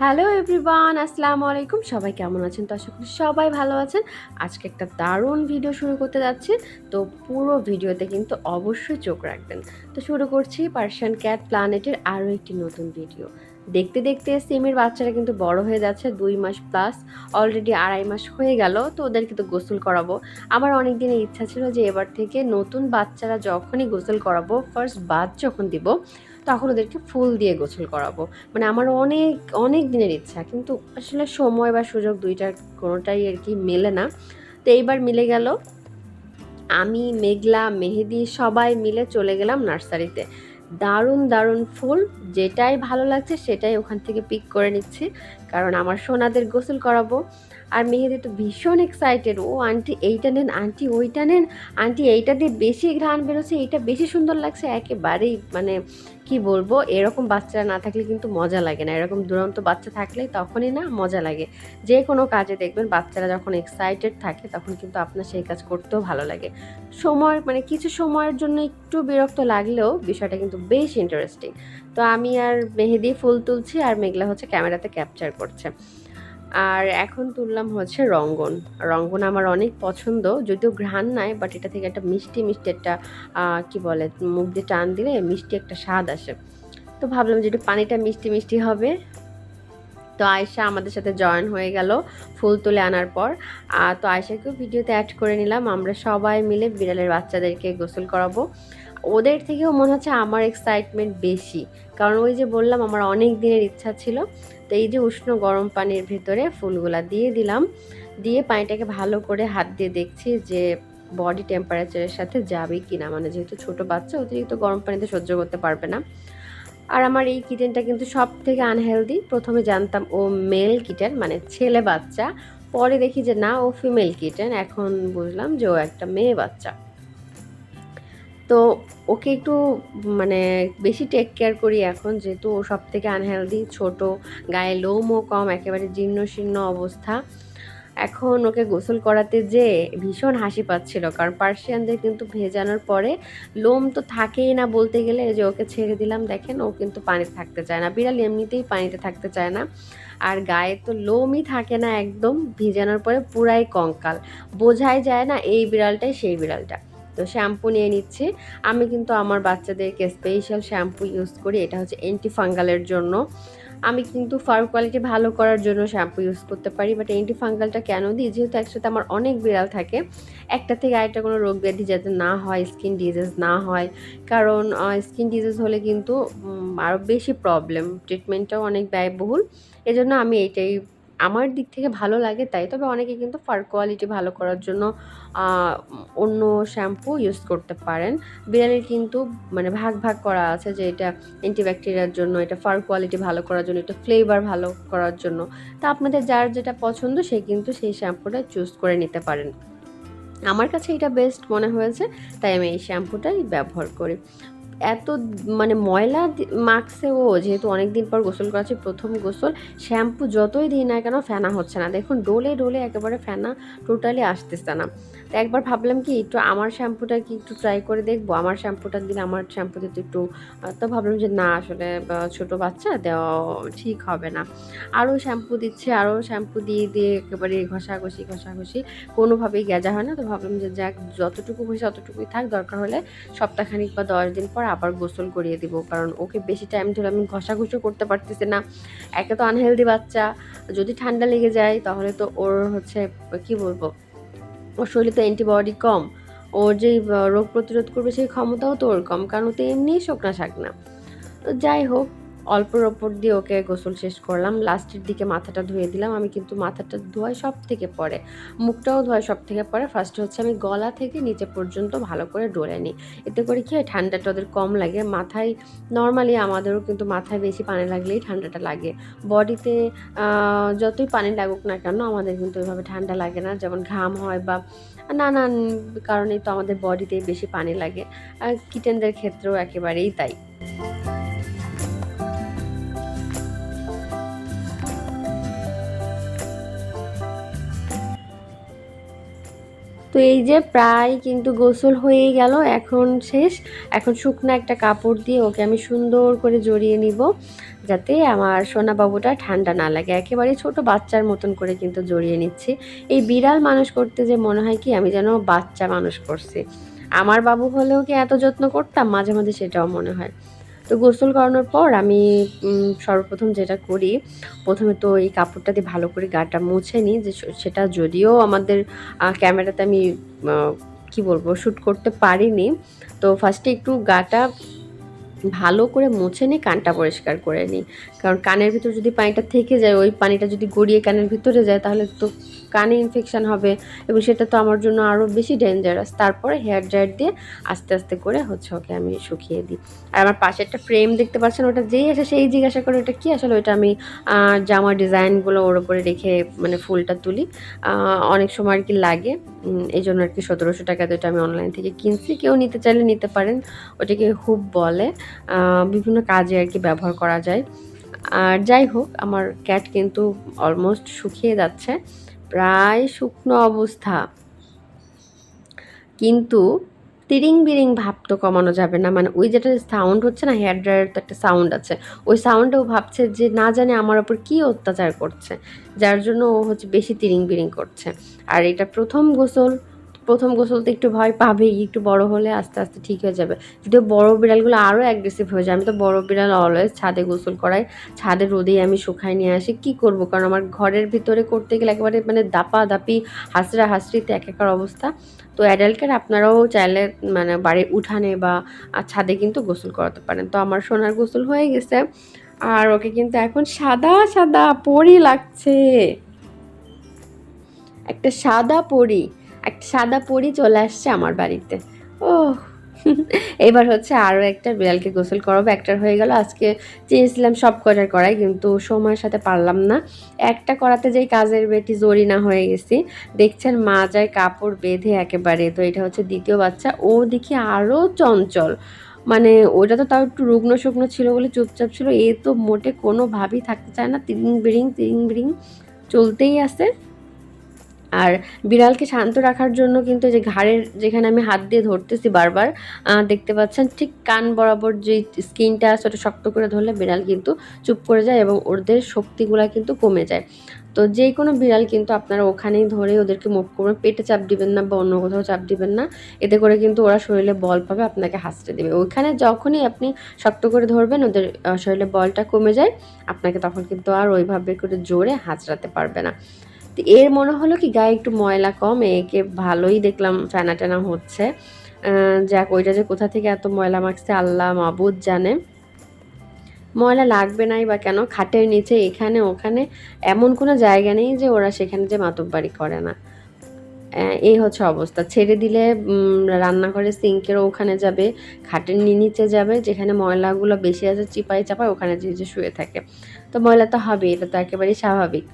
Hello everyone, আসসালামু আলাইকুম। সবাই কেমন আছেন? তো আশা করি সবাই ভালো আছেন। আজকে একটা দারুণ ভিডিও শুরু করতে যাচ্ছি। তো পুরো ভিডিওতে কিন্তু অবশ্যই চোখ রাখবেন। তো শুরু করছি পার্সিয়ান ক্যাট প্ল্যানেটের আরও একটি নতুন ভিডিও দেখতে দেখতে সিমের বাচ্চারা কিন্তু বড় হয়ে যাচ্ছে দুই মাস প্লাস অলরেডি আড়াই মাস হয়ে গেল, তো ওদেরকে তো গোসল করাবো। আমার অনেক দিনের ইচ্ছা ছিল যে এবার থেকে নতুন বাচ্চারা যখনই গোসল করাবো ফার্স্ট বাদ যখন দিব তখন ওদেরকে ফুল দিয়ে গোসল করাবো। মানে আমার অনেক অনেক দিনের ইচ্ছা, কিন্তু আসলে সময় বা সুযোগ দুইটার কোনোটাই আর কি মেলে না। তো এইবার মিলে গেল। আমি, মেঘলা, মেহেদি সবাই মিলে চলে গেলাম নার্সারিতে। দারুণ দারুণ ফুল, যেটাই ভালো লাগছে সেটাই ওখান থেকে পিক করে নিচ্ছি। কারণ আমার সোনাদের গোসল করাবো। আর মেহেদি তো ভীষণ এক্সাইটেড ও আন্টি এইটা নেন, আন্টি ওইটা নেন, আন্টি এইটা দিয়ে বেশি ঘ্রাণ বেরোচ্ছে, এইটা বেশি সুন্দর লাগছে। একেবারেই মানে কি বলব, এরকম বাচ্চারা না থাকলে কিন্তু মজা লাগে না। এরকম দুরন্ত বাচ্চা থাকলে তখনই না মজা লাগে। যে কোনো কাজে দেখবেন বাচ্চারা যখন এক্সাইটেড থাকে, তখন কিন্তু আপনার সেই কাজ করতেও ভালো লাগে। সময় মানে কিছু সময়ের জন্য একটু বিরক্ত লাগলেও বিষয়টা কিন্তু বেশ ইন্টারেস্টিং তো আমি আর মেহেদি ফুল তুলছি আর মেঘলা হচ্ছে ক্যামেরাতে ক্যাপচার করছে। আর এখন তুললাম হচ্ছে রঙ্গন। রঙ্গন আমার অনেক পছন্দ, যদিও ঘ্রাণ নাই বাট এটা থেকে একটা মিষ্টি মিষ্টি একটা কি বলে, মুখ দিয়ে টান দিলে মিষ্টি একটা স্বাদ আসে। তো ভাবলাম যে পানিটা মিষ্টি মিষ্টি হবে। তো আয়সা আমাদের সাথে জয়েন হয়ে গেল ফুল তুলে আনার পর। তো আয়সাকেও ভিডিওতে অ্যাড করে নিলাম, আমরা সবাই মিলে বিড়ালের বাচ্চাদেরকে গোসল করাবো। ওদের থেকেও মনে হচ্ছে আমার এক্সাইটমেন্ট বেশি। কারণ ওই যে বললাম, আমার অনেক দিনের ইচ্ছা ছিল। তো এই যে উষ্ণ গরম পানির ভেতরে ফুলগুলা দিয়ে দিলাম। দিয়ে পানিটাকে ভালো করে হাত দিয়ে দেখছি যে বডি টেম্পারেচারের সাথে যাবে কি না মানে যেহেতু ছোট বাচ্চা, অতিরিক্ত গরম পানিতে সহ্য করতে পারবে না। আর আমার এই কিটেনটা কিন্তু সব থেকে আনহেলদি প্রথমে জানতাম ও মেল কিটেন মানে ছেলে বাচ্চা। পরে দেখি যে না, ও ফিমেল কিটেন এখন বুঝলাম যে ও একটা মেয়ে বাচ্চা। তো ওকে একটু মানে বেশি টেক কেয়ার করি এখন যেহেতু ও সব থেকে আনহেলদি ছোট, গায়ে লোমও কম, একেবারে জীর্ণ শীর্ণ অবস্থা। এখন ওকে গোসল করাতে যে ভীষণ হাসি পাচ্ছিল, কারণ পার্সিয়ানদের কিন্তু ভেজানোর পরে লোম তো থাকেই না বলতে গেলে যে ওকে ছেড়ে দিলাম, দেখেন ও কিন্তু পানিতে থাকতে চায় না। বিড়াল এমনিতেই পানিতে থাকতে চায় না। আর গায়ে তো লোমই থাকে না একদম, ভিজানোর পরে পুরাই কঙ্কাল। বোঝাই যায় না এই বিড়ালটাই সেই বিড়ালটা। তো শ্যাম্পু নিয়ে নিচ্ছি। আমি কিন্তু আমার বাচ্চাদেরকে স্পেশাল শ্যাম্পু ইউজ করি, এটা হচ্ছে অ্যান্টি ফাঙ্গালের জন্য। আমি কিন্তু ফার কোয়ালিটি ভালো করার জন্য শ্যাম্পু ইউজ করতে পারি বাট অ্যান্টি ফাঙ্গালটা কেন দিই? যেহেতু একসাথে আমার অনেক বিড়াল থাকে, একটা থেকে আরেকটা কোনো রোগ ব্যাধি যাতে না হয় স্কিন ডিজিজ না হয়। কারণ স্কিন ডিজিজ হলে কিন্তু আরও বেশি প্রবলেম ট্রিটমেন্টটাও অনেক ব্যয়বহুল। এজন্য আমি এইটাই আমার দিক থেকে ভালো লাগে তাই, তবে অনেকে কিন্তু ফার কোয়ালিটি ভালো করার জন্য অন্য শ্যাম্পু ইউজ করতে পারেন। বিড়ালের কিন্তু মানে ভাগ ভাগ করা আছে যে এটা অ্যান্টিব্যাকটেরিয়ার জন্য, এটা ফার কোয়ালিটি ভালো করার জন্য, এটা ফ্লেভার ভালো করার জন্য। তা আপনাদের যার যেটা পছন্দ, সে কিন্তু সেই শ্যাম্পুটা চুজ করে নিতে পারেন। আমার কাছে এটা বেস্ট মনে হয়েছে, তাই আমি এই শ্যাম্পুটাই ব্যবহার করি। এত মানে ময়লা মাখছে ও, যেহেতু অনেক দিন পর গোসল করাচ্ছে, প্রথম গোসল। শ্যাম্পু যতই দিই না কেন ফেনা হচ্ছে না। দেখুন, ডোলে ডোলে একেবারে ফেনা টোটালি আসতেছে না। তো একবার ভাবলাম কি, একটু আমার শ্যাম্পুটা কি একটু ট্রাই করে দেখব? আমার শ্যাম্পুটা দিলে আমার শ্যাম্পুতে তো একটু তো ভাবলাম যে না, আসলে ছোট বাচ্চা দেওয়া ঠিক হবে না। আরও শ্যাম্পু দিচ্ছে, আরও শ্যাম্পু দিয়ে দিয়ে একেবারে ঘষাঘষি ঘষাঘষি। কোনোভাবেই গেজা হয় না। তো ভাবলাম যে যাক, যতটুকু হয়েছে ততটুকুই থাক। দরকার হলে সপ্তাহখানিক বা দশ দিন পর আবার গোসল করিয়ে দিব। কারণ ওকে বেশি টাইম ধরে আমি ঘষাঘষি করতে পারতেছি না। একে তো আনহেলদি বাচ্চা। যদি ঠান্ডা লেগে যায়, তাহলে তো ওর হচ্ছে, কি বলব? ওর শরীরে তো অ্যান্টিবডি কম। ওর যে রোগ প্রতিরোধ করবে সেই ক্ষমতাও তো ওর কম। কারণ ও তো এমনিই শোকনা শাক না তো যাই হোক অল্পর ওপর দিয়ে ওকে গোসল শেষ করলাম। লাস্টের দিকে মাথাটা ধুয়ে দিলাম। আমি কিন্তু মাথাটা ধোয়াই সব থেকে পরে। মুখটাও ধোয়াই সব থেকে পরে ফার্স্টে হচ্ছে আমি গলা থেকে নিচে পর্যন্ত ভালো করে ডলে নিই। এতে করে কি হয়, ঠান্ডাটা ওদের কম লাগে। মাথায় নর্মালি আমাদেরও কিন্তু মাথায় বেশি পানি লাগলেই ঠান্ডাটা লাগে। বডিতে যতই পানি লাগুক না কেন, আমাদের কিন্তু ওইভাবে ঠান্ডা লাগে না। যেমন ঘাম হয় বা নানান কারণেই তো আমাদের বডিতেই বেশি পানি লাগে। কিটেনদের ক্ষেত্রেও একেবারেই তাই। তো এই যে প্রায় কিন্তু গোসল হয়েই গেল, এখন শেষ। এখন শুকনো একটা কাপড় দিয়ে ওকে আমি সুন্দর করে জড়িয়ে নিব, যাতে আমার সোনা বাবুটা ঠান্ডা না লাগে। একেবারে ছোট বাচ্চার মতন করে কিন্তু জড়িয়ে নিচ্ছি। এই বিড়াল মানুষ করতে যে মনে হয় কি, আমি যেন বাচ্চা মানুষ করছি। আমার বাবু হলেও কি এত যত্ন করতাম? মাঝে মাঝে সেটাও মনে হয়। তো গোসল করানোর পর আমি সর্বপ্রথম যেটা করি, প্রথমে তো এই কাপড়টা দিয়ে ভালো করে গাটা মুছে নিই, যে সেটা যদিও আমাদের ক্যামেরাতে আমি কি বলব, শ্যুট করতে পারিনি। তো ফার্স্টে একটু গাটা ভালো করে মুছে নিই কানটা পরিষ্কার করে নিই। কারণ কানের ভিতর যদি পানিটা থেকে যায়, ওই পানিটা যদি গড়িয়ে কানের ভিতরে যায়, তাহলে তো কানে ইনফেকশান হবে এবং সেটা তো আমার জন্য আরও বেশি ডেঞ্জারাস তারপরে হেয়ার ড্রায়ার দিয়ে আস্তে আস্তে করে হচ্ছে ওকে আমি শুকিয়ে দিই। আর আমার পাশে একটা ফ্রেম দেখতে পাচ্ছেন, ওটা যেই আসে সেই জিজ্ঞাসা করে ওটা কী? আসলে ওইটা আমি জামার ডিজাইনগুলো ওর উপরে রেখে মানে ফুলটা তুলি। অনেক সময় আর কি লাগে। এই জন্য আর কি সতেরোশো টাকা ওটা আমি অনলাইন থেকে কিনছি। কেউ নিতে চাইলে নিতে পারেন, ওটাকে হুব বলে। বিভিন্ন কাজে আর কি ব্যবহার করা যায়। আর যাই হোক, আমার ক্যাট কিন্তু অলমোস্ট শুকিয়ে যাচ্ছে। প্রায় শুকনো অবস্থা। কিন্তু তিরিং বিরিং ভাব তো কমানো যাবে না। মানে ওই যেটা সাউন্ড হচ্ছে না হেয়ার ড্রায়ার তো একটা সাউন্ড আছে। ওই সাউন্ডে ও ভাবছে যে না জানে আমার ওপর কী অত্যাচার করছে, যার জন্য ও হচ্ছে বেশি তিরিং বিরিং করছে। আর এটা প্রথম গোসল প্রথম গোসল তো একটু ভয় পাবেই, একটু বড় হলে আস্তে আস্তে ঠিক হয়ে যাবে। যদিও বড় বিড়ালগুলো আরও অ্যাগ্রেসিভ হয়ে যায়, আমি তো বড় বিড়াল অলওয়েজ ছাদে গোসল করাই, ছাদে রোদেই আমি শুকাই নিয়ে আসি, কি করব? কারণ আমার ঘরের ভিতরে করতে গেলে একেবারে মানে দাপা দাপি, হাসরা হাসরিতে একাকার অবস্থা। তো অ্যাডাল্টকে আপনারাও চাইলে মানে বাড়ির উঠানে বা ছাদে কিন্তু গোসল করাতে পারেন। তো আমার সোনার গোসল হয়ে গেছে, আর ওকে কিন্তু এখন সাদা সাদা পরি লাগছে। একটা সাদা পরি। একটা সাদা পরি চলে আসছে আমার বাড়িতে। ও এবার হচ্ছে আরও একটা বিড়ালকে গোসল করাবো একটার হয়ে গেল। আজকে চেয়েছিলাম সব কটার করাই, কিন্তু সময়ের সাথে পারলাম না। একটা করাতে যেই কাজের বেটি জরি না হয়ে গেছি, দেখছেন মা যায় কাপড় বেঁধে একেবারে, তো এটা হচ্ছে দ্বিতীয় বাচ্চা। ও দেখি আরও চঞ্চল। মানে ওটা তো তাও একটু রুগ্ন শুকনো ছিল বলে চুপচাপ ছিল, এ তো মোটে কোনোভাবেই থাকতে চায় না। তিরিং বিড়িং তিরিং বিড়িং চলতেই আছে। আর বিড়ালকে শান্ত রাখার জন্য কিন্তু যে ঘাড়ের যেখানে আমি হাত দিয়ে ধরতেছি বারবার দেখতে পাচ্ছেন ঠিক কান বরাবর যে স্কিনটা আছে ওটা শক্ত করে ধরলে বিড়াল কিন্তু চুপ করে যায় এবং ওদের শক্তিগুলা কিন্তু কমে যায়। তো যে কোনো বিড়াল কিন্তু আপনারা ওখানেই ধরে ওদেরকে মুখ করবেন পেটে চাপ দিবেন না বা অন্য কোথাও চাপ দিবেন না, এতে করে কিন্তু ওরা শরীরে বল পাবে, আপনাকে হাসতে দেবে। ওইখানে যখনই আপনি শক্ত করে ধরবেন, ওদের শরীরে বলটা কমে যায়, আপনাকে তখন কিন্তু আর ওইভাবে করে জোরে হাঁচড়াতে পারবে না। তো এর মনে হলো কি গায়ে একটু ময়লা কম, একে ভালোই দেখলাম ফেনা টেনা হচ্ছে যাক, ওইটা যে কোথা থেকে এত ময়লা মাখছে আল্লাহ মাবুদ জানে। ময়লা লাগবে নাই বা কেন? খাটের নিচে, এখানে, ওখানে এমন কোনো জায়গা নেই যে ওরা সেখানে যে মাতব্বারি করে না। এই হচ্ছে অবস্থা। ছেড়ে দিলে রান্নাঘরে সিঙ্কের ওখানে যাবে, খাটের নিচে যাবে, যেখানে ময়লাগুলো বেশি আছে চিপাই চাপায় ওখানে যে শুয়ে থাকে। তো ময়লা তো হবে এটা তো একেবারেই স্বাভাবিক।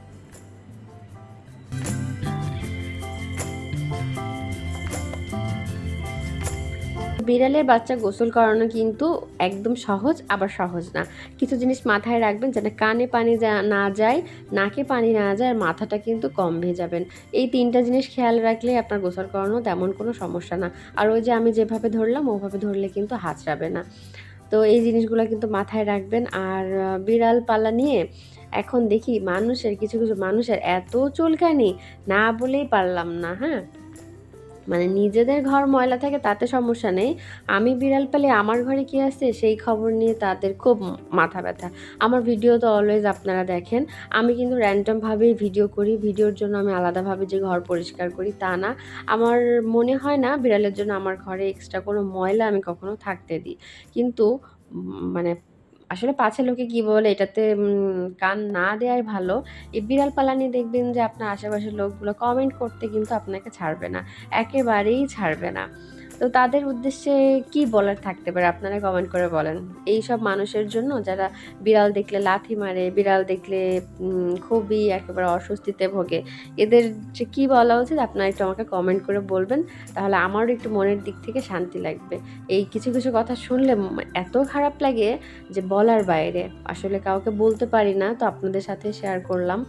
বিড়ালের বাচ্চা গোসল করানো কিন্তু একদম সহজ, আবার সহজ না। কিছু জিনিস মাথায় রাখবেন যেন কানে পানি না যায়, নাকে পানি না যায়, আর মাথাটা কিন্তু কম ভেজাবেন এই তিনটা জিনিস খেয়াল রাখলে আপনার গোসল করানো তেমন কোনো সমস্যা না। আর ওই যে আমি যেভাবে ধরলাম, ওভাবে ধরলে কিন্তু হাঁচড়াবে না। তো এই জিনিসগুলো কিন্তু মাথায় রাখবেন। আর বিড়াল পালা নিয়ে এখন দেখি মানুষের, কিছু কিছু মানুষের এত চুলকানি, না বলেই পারলাম না হ্যাঁ? মানে নিজেদের ঘর ময়লা থাকে তাতে সমস্যা নেই। আমি বিড়াল পেলে আমার ঘরে কি আছে সেই খবর নিয়ে তাদের খুব মাথা ব্যথা। আমার ভিডিও তো অলওয়েজ আপনারা দেখেন। আমি কিন্তু র্যান্ডমভাবেই ভিডিও করি। ভিডিওর জন্য আমি আলাদাভাবে যে ঘর পরিষ্কার করি তা না। আমার মনে হয় না বিড়ালের জন্য আমার ঘরে এক্সট্রা কোনো ময়লা আমি কখনো থাকতে দিই। কিন্তু মানে আসলে পাছে লোকে কি বলে? এটাতে কান না দেওয়াই ভালো। এই বিড়াল পালানি দেখবেন যে আপনার আশেপাশের লোকগুলো কমেন্ট করতে কিন্তু আপনাকে ছাড়বে না। একেবারেই ছাড়বে না। তো তাদের উদ্দেশ্যে কি বলার থাকতে পারে? আপনারা কমেন্ট করে বলেন। এই সব মানুষের জন্য যারা বিড়াল দেখলে লাথি মারে, বিড়াল দেখলে খুবই একেবারে অস্বস্তিতে ভোগে, এদের যে কী বলা উচিত আপনারা একটু আমাকে কমেন্ট করে বলবেন। তাহলে আমারও একটু মনের দিক থেকে শান্তি লাগবে। এই কিছু কিছু কথা শুনলে এত খারাপ লাগে যে বলার বাইরে। আসলে কাউকে বলতে পারি না, তো আপনাদের সাথে শেয়ার করলাম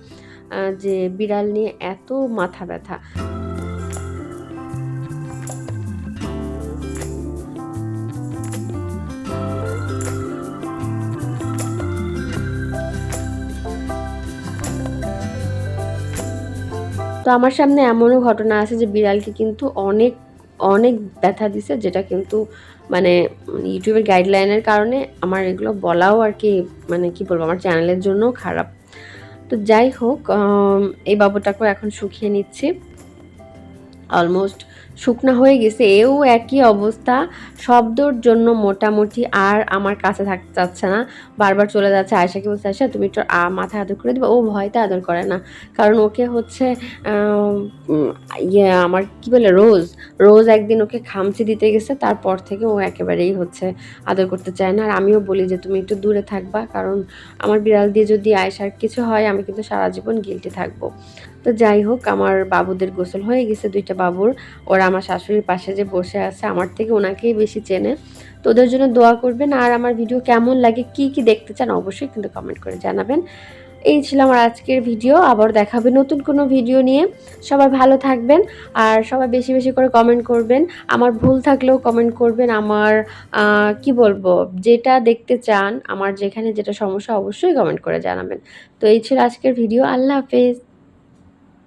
যে বিড়াল নিয়ে এত মাথা ব্যথা। আমার সামনে এমনও ঘটনা আছে যে বিড়ালকে কিন্তু অনেক অনেক ব্যথা দিছে, যেটা কিন্তু মানে ইউটিউবের গাইডলাইনের কারণে আমার এগুলো বলাও আর কি মানে কি বলব, আমার চ্যানেলের জন্যও খারাপ। তো যাই হোক এই বাবুটাকেও এখন শুকিয়ে নিচ্ছি। অলমোস্ট শুকনা হয়ে গেছে। এও একই অবস্থা। শব্দর জন্য মোটামুটি আর আমার কাছে থাকতে চাচ্ছে না। বারবার চলে যাচ্ছে আয়সাকে বলছে আয়সা তুমি একটু মাথায় আদর করে দেবে? ও ভয়তে আদর করে না। কারণ ওকে হচ্ছে ইয়ে আমার কি বলে, রোজ রোজ একদিন ওকে খামচি দিতে গেছে। তারপর থেকে ও একেবারেই হচ্ছে আদর করতে চায় না। আর আমিও বলি যে, তুমি একটু দূরে থাকবা। কারণ আমার বিড়াল দিয়ে যদি আয়সার কিছু হয়, আমি কিন্তু সারা জীবন গিলটি থাকব। তো যাই হোক, আমার বাবুদের গোসল হয়ে গেছে, দুইটা বাবুর। ওরা আমার শাশুড়ির পাশে যে বসে আছে, আমার থেকে ওনাকেই বেশি চেনে। তো ওদের জন্য দোয়া করবেন, আর আমার ভিডিও কেমন লাগে, কি কি দেখতে চান অবশ্যই কিন্তু কমেন্ট করে জানাবেন। এই ছিল আমার আজকের ভিডিও, আবার দেখাবে নতুন কোনো ভিডিও নিয়ে। সবাই ভালো থাকবেন, আর সবাই বেশি বেশি করে কমেন্ট করবেন। আমার ভুল থাকলেও কমেন্ট করবেন, আমার কি বলব, যেটা দেখতে চান, আমার যেখানে যেটা সমস্যা, অবশ্যই কমেন্ট করে জানাবেন। তো এই ছিল আজকের ভিডিও, আল্লাহ হাফেজ।